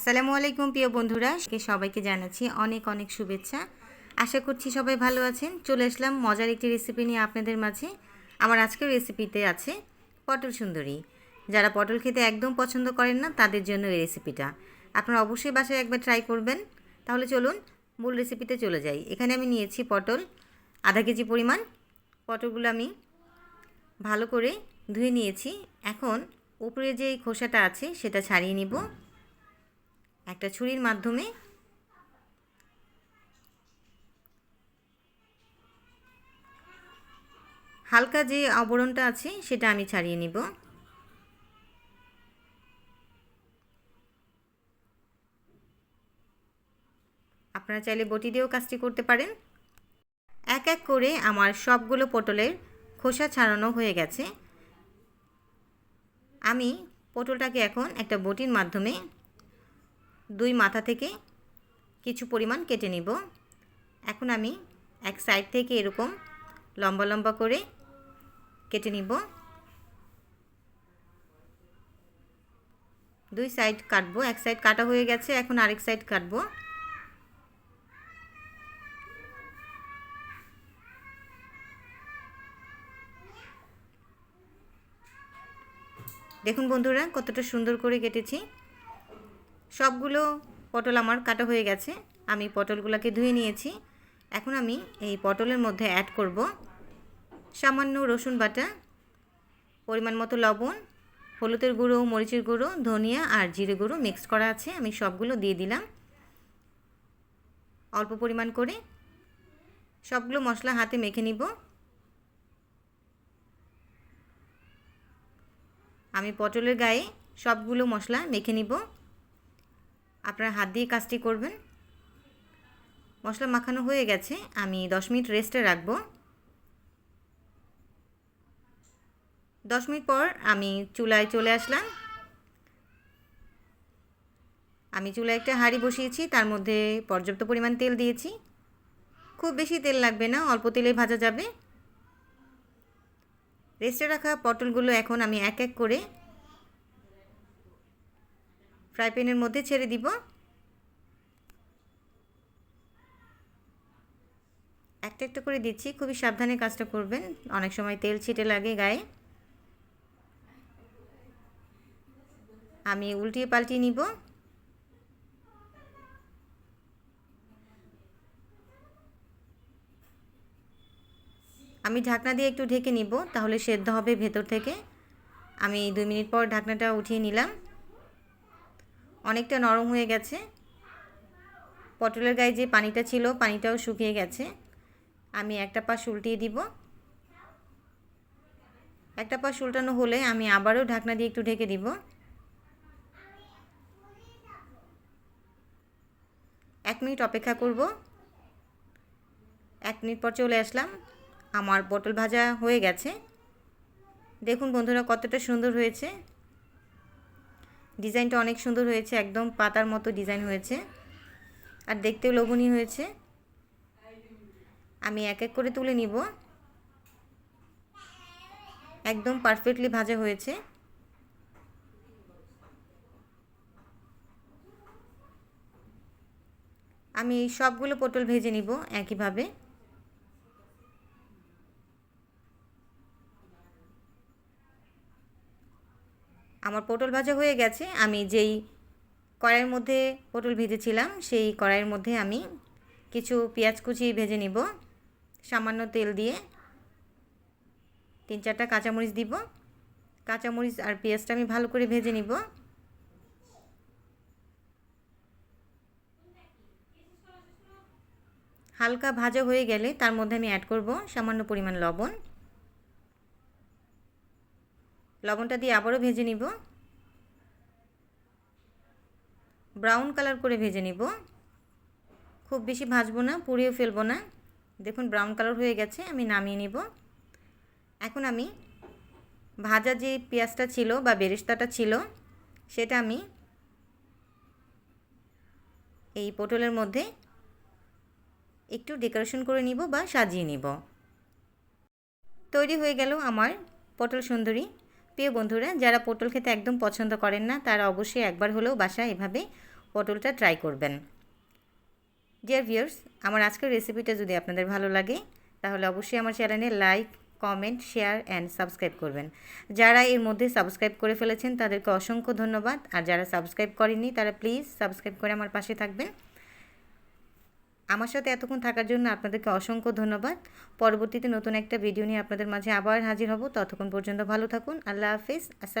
আসসালামু আলাইকুম প্রিয় বন্ধুরা সবাইকে জানাচ্ছি অনেক অনেক শুভেচ্ছা। আশা করছি সবাই ভালো আছেন। চলে আসলাম মজার একটি রেসিপি নিয়ে আপনাদের মাঝে। আমার আজকের রেসিপিতে আছে পটল সুন্দরী। যারা পটল খেতে একদম পছন্দ করেন না, তাদের জন্য এই রেসিপিটা আপনারা অবশ্যই বাসায় একবার ট্রাই করবেন। তাহলে চলুন মূল রেসিপিতে চলে যাই। এখানে আমি নিয়েছি পটল, আধা কেজি পরিমাণ। পটলগুলো আমি ভালো করে ধুয়ে নিয়েছি। এখন উপরে যে খোসাটা আছে, সেটা ছাড়িয়ে নিব। একটা ছুরির মাধ্যমে হালকা যে আবরণটা আছে, সেটা আমি ছাড়িয়ে নিব। আপনারা চাইলে বটি দিয়েও কাজটি করতে পারেন। এক এক করে আমার সবগুলো পটলের খোসা ছাড়ানো হয়ে গেছে। আমি পটলটাকে এখন একটা বটির মাধ্যমে দুই মাথা থেকে কিছু পরিমাণ কেটে নিব। এখন আমি এক সাইড থেকে এরকম লম্বা লম্বা করে কেটে নিব। দুই সাইড কাটবো। এক সাইড কাটা হয়ে গেছে, এখন আরেক সাইড কাটবো। দেখুন বন্ধুরা, কতটা সুন্দর করে কেটেছি। সবগুলো পটল আমার কাটা হয়ে গেছে। আমি পটলগুলোকে ধুয়ে নিয়েছি। এখন আমি এই পটলের মধ্যে অ্যাড করব সামান্য রসুন বাটা, পরিমাণ মতো লবণ, হলুদের গুঁড়ো, মরিচের গুঁড়ো, ধনিয়া আর জিরে গুঁড়ো মিক্স করা আছে। আমি সবগুলো দিয়ে দিলাম। অল্প পরিমাণ করে সবগুলো মশলা হাতে মেখে নিব। আমি পটলের গায়ে সবগুলো মশলা মেখে নিব। আপনারা হাত দিয়ে কাজটি করবেন। মশলা মাখানো হয়ে গেছে, আমি দশ মিনিট রেস্টে রাখব। দশ মিনিট পর আমি চুলায় চলে আসলাম। আমি চুলায় একটা হাঁড়ি বসিয়েছি, তার মধ্যে পর্যাপ্ত পরিমাণ তেল দিয়েছি। খুব বেশি তেল লাগবে না, অল্প তেলে ভাজা যাবে। রেস্টে রাখা পটলগুলো এখন আমি এক এক করে ফ্রাই প্যানের মধ্যে ছেড়ে দিব। একটা একটা করে দিচ্ছি, খুবই সাবধানে কাজটা করবেন। অনেক সময় তেল ছিটে লাগে গায়ে। আমি উল্টিয়ে পাল্টিয়ে নিব। আমি ঢাকনা দিয়ে একটু ঢেকে নিব, তাহলে সেদ্ধ হবে ভেতর থেকে। আমি দুই মিনিট পর ঢাকনাটা উঠিয়ে নিলাম। অনেকটা নরম হয়ে গেছে। পটলের গায়ে যে পানিটা ছিল, পানিটাও শুকিয়ে গেছে। আমি একটা পাশ উল্টিয়ে দিব। একটা পাশ উল্টানো হলে আমি আবারও ঢাকনা দিয়ে একটু ঢেকে দিব। এক মিনিট অপেক্ষা করব। এক মিনিট পর চলে আসলাম। আমার পটল ভাজা হয়ে গেছে। দেখুন বন্ধুরা কতটা সুন্দর হয়েছে। ডিজাইনটা অনেক সুন্দর হয়েছে, একদম পাতার মতো ডিজাইন হয়েছে। আর দেখতেও লোভনীয় হয়েছে। আমি এক এক করে তুলে নিব। একদম পারফেক্টলি ভাজা হয়েছে। আমি সবগুলো পটল ভেজে নিব একইভাবে। আমার পটল ভাজা হয়ে গেছে, আমি যেই কড়াইয়ের মধ্যে পটল ভেজেছিলাম, সেই কড়াইয়ের মধ্যে আমি কিছু পেঁয়াজ কুচি ভেজে নিব, সামান্য তেল দিয়ে। তিন চারটা কাঁচামরিচ দিব, কাঁচামরিচ আর পেঁয়াজটা আমি ভালো করে ভেজে নিব। হালকা ভাজা হয়ে গেলে তার মধ্যে আমি অ্যাড করব সামান্য পরিমাণ লবণ। লবণটা দিয়ে আবারও ভেজে নিব। ব্রাউন কালার করে ভেজে নিব। খুব বেশি ভাজবো না পুড়িয়েও ফেলব না। দেখুন ব্রাউন কালার হয়ে গেছে, আমি নামিয়ে নিব। এখন আমি ভাজা যে পেঁয়াজটা ছিল বা বেরেস্তাটা ছিল, সেটা আমি এই পটলের মধ্যে একটু ডেকোরেশন করে নিব বা সাজিয়ে নিব। তৈরি হয়ে গেল আমার পটল সুন্দরী। প্রিয় বন্ধুরা, যারা পটল খেতে একদম পছন্দ করেন না, তারা অবশ্যই একবার হলেও বাসায় এভাবে পটলটা ট্রাই করবেন। ডিয়ার ভিউয়ার্স আমার আজকের রেসিপিটা যদি আপনাদের ভালো লাগে, তাহলে অবশ্যই আমার চ্যানেলে like comment share and subscribe করবেন। যারা এর মধ্যে সাবস্ক্রাইব করে ফেলেছেন, তাদেরকে অসংখ্য ধন্যবাদ। আর যারা সাবস্ক্রাইব করেননি, তারা প্লিজ সাবস্ক্রাইব করে আমার পাশে থাকবেন। আমার সাথে এতক্ষণ থাকার জন্য আপনাদেরকে অসংখ্য ধন্যবাদ। পরবর্তীতে নতুন একটা ভিডিও নিয়ে আপনাদের মাঝে আবার হাজির হব। ততক্ষণ পর্যন্ত ভালো থাকুন। আল্লাহ হাফিজ। আসসালাম